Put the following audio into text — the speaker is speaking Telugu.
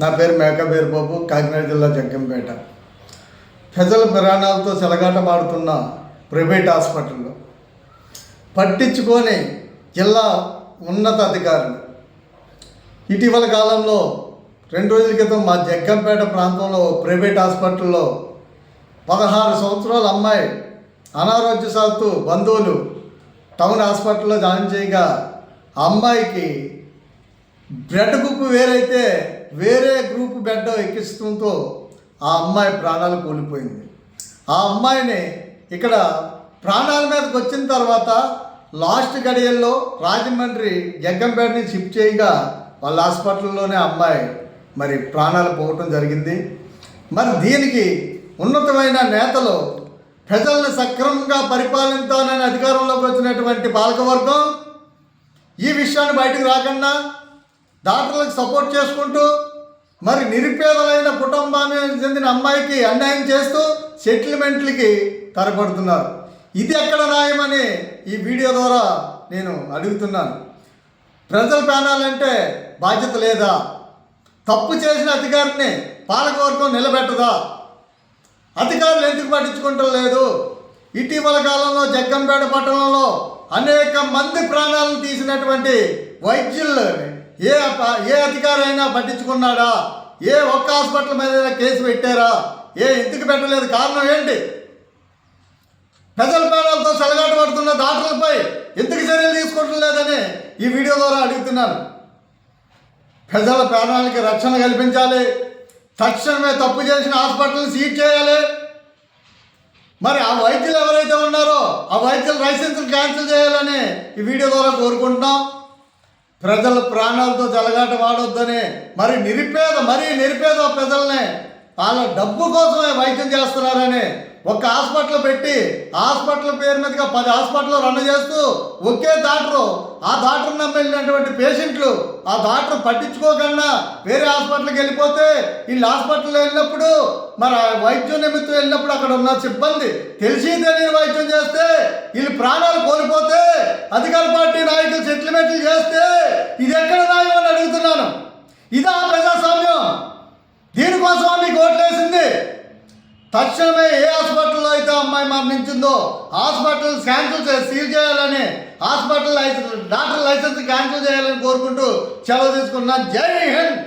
నా పేరు మేకబేరు బాబు కాకినాడ జిల్లా జగ్గంపేట. ప్రజల ప్రాణాలతో చెలగాటమాడుతున్న ప్రైవేట్ హాస్పిటల్లో పట్టించుకొని జిల్లా ఉన్నత అధికారులు. ఇటీవల కాలంలో రెండు రోజుల క్రితం మా జగ్గంపేట ప్రాంతంలో ప్రైవేట్ హాస్పిటల్లో పదహారు సంవత్సరాల అమ్మాయి అనారోగ్యశాత్తు బంధువులు టౌన్ హాస్పిటల్లో జాయిన్ చేయగా ఆ అమ్మాయికి బ్రెడ్ కుప్పు వేరైతే వేరే గ్రూప్ బెడ్ ఎక్కిస్తుంతో ఆ అమ్మాయి ప్రాణాలు కోల్పోయింది. ఆ అమ్మాయిని ఇక్కడ ప్రాణాల మీదకి వచ్చిన తర్వాత లాస్ట్ గడియల్లో రాజమండ్రి జగ్గంపేటని షిఫ్ట్ చేయగా వాళ్ళ హాస్పిటల్లోనే అమ్మాయి మరి ప్రాణాలు పోవటం జరిగింది. మరి దీనికి ఉన్నతమైన నేతలు ప్రజల్ని సక్రమంగా పరిపాలించాలని అధికారంలోకి వచ్చినటువంటి పాలకవర్గం ఈ విషయాన్ని బయటకు రాకుండా డాక్టర్లకు సపోర్ట్ చేసుకుంటూ మరి నిరుపేదలైన కుటుంబానికి చెందిన అమ్మాయికి అన్యాయం చేస్తూ సెటిల్మెంట్లకి తరపడుతున్నారు. ఇది ఎక్కడ న్యాయమని ఈ వీడియో ద్వారా నేను అడుగుతున్నాను. ప్రజల ప్రాణాలంటే బాధ్యత లేదా? తప్పు చేసిన అధికారిని పాలకవర్గం నిలబెట్టదా? అధికారులు ఎందుకు పట్టించుకుంటారు లేదు? ఇటీవల కాలంలో జగ్గంపేట పట్టణంలో అనేక మంది ప్రాణాలను తీసినటువంటి వైద్యులు ఏ ఏ అధికారైనా పట్టించుకున్నాడా? ఏ ఒక్క హాస్పిటల్ మీద కేసు పెట్టారా? ఏ ఎందుకు పెట్టలేదు కారణం ఏంటి? ప్రజల ప్రాణాలతో సలగాటు పడుతున్న డాక్టర్లపై ఎందుకు చర్యలు తీసుకోవటం లేదని ఈ వీడియో ద్వారా అడుగుతున్నాను. ప్రజల ప్రాణాలకి రక్షణ కల్పించాలి. తక్షణమే తప్పు చేసిన హాస్పిటల్ సీట్ చేయాలి. మరి ఆ వైద్యులు ఎవరైతే ఉన్నారో ఆ వైద్యుల లైసెన్స్ క్యాన్సిల్ చేయాలని ఈ వీడియో ద్వారా కోరుకుంటున్నాం. ప్రజల ప్రాణాలతో జలగాట వాడొద్దనే. మరి నిరుపేద మరీ నిరుపేద ప్రజల్ని వాళ్ళ డబ్బు కోసమే వైద్యం చేస్తున్నారని ఒక హాస్పిటల్ పెట్టి హాస్పిటల్ పేరు మీదుగా పది హాస్పిటల్ రన్ చేస్తూ ఒకే డాక్టరు ఆ డాక్టర్ నమ్మినటువంటి పేషెంట్లు ఆ డాక్టర్ పట్టించుకోకుండా వేరే హాస్పిటల్కి వెళ్ళిపోతే వీళ్ళు హాస్పిటల్ వెళ్ళినప్పుడు మరి వైద్యం నిమిత్తం వెళ్ళినప్పుడు అక్కడ ఉన్న సిబ్బంది తెలిసి తెలియని వైద్యం చేస్తే వీళ్ళు ప్రాణాలు కోల్పోతే అధికార పార్టీ నాయకులు సెటిల్మెంట్లు చేస్తే ఇది ఎక్కడ న్యాయం అని అడుగుతున్నాను? ఇదా ప్రజాస్వామ్యం? దీనికోసం మీకు ఓట్లేసింది? తక్షణమే ఏ హాస్పిటల్లో అయితే అమ్మాయి మరణించిందో హాస్పిటల్ క్యాన్సిల్ చేసి సీల్ చేయాలని hospital license doctor license cancel చేయాలని కోరుకుంటూ సెలవు తీసుకున్నాను జై హింద్!